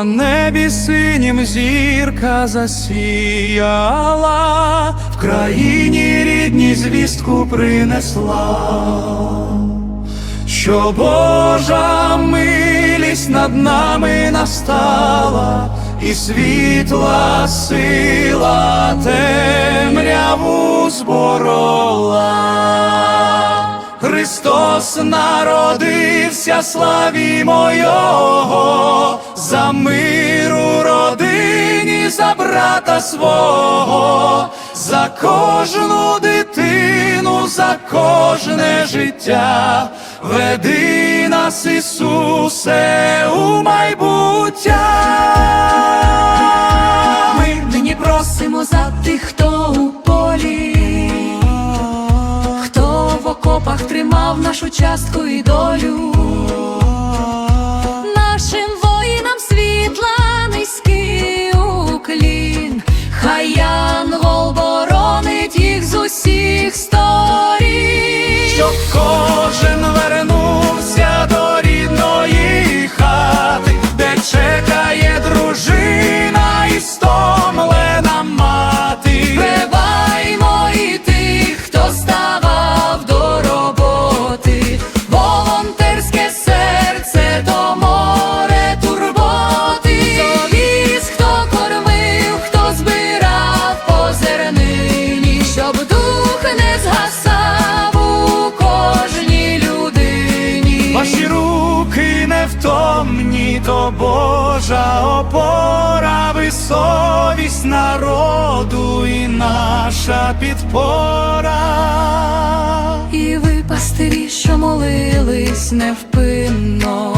На небі синім зірка засіяла, в країні рідній звістку принесла, що Божа милість над нами настала, і світла сила темряву зборола. Христос народився, славімо Його, за мир у родині, за брата свого, за кожну дитину, за кожне життя, веди нас, Ісусе, у майбуття. Нашу частку і долю. Опора, ви совість народу і наша підпора. І ви, пастирі, що молились невпинно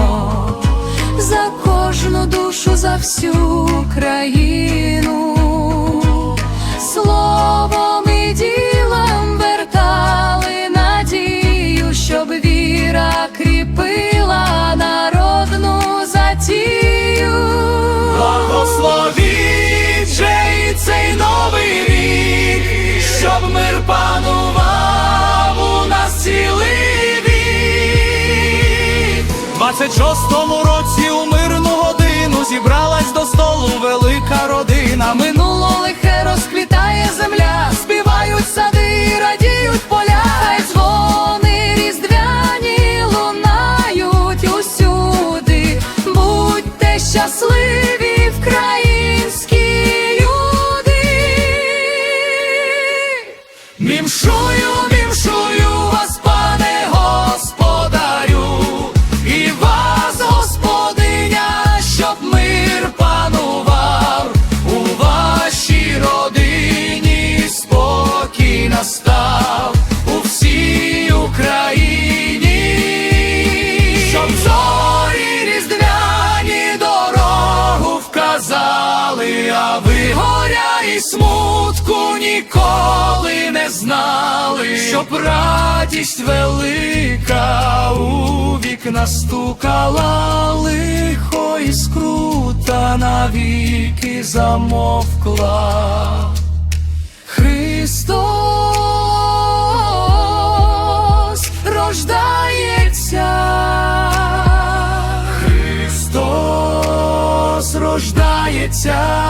за кожну душу, за всю країну, 26-му році у мирну годину зібралась до столу велика родина. Минуло лихе розквітає земля, співають сади, і радіють поля, Хай дзвони різдвяні лунають усюди, будьте щасливі вкраїнські люди. Мімшую смутку ніколи не знали, щоб радість велика у вікна стукала, лихо і скрута навіки замовкла. Христос рождається. Христос рождається.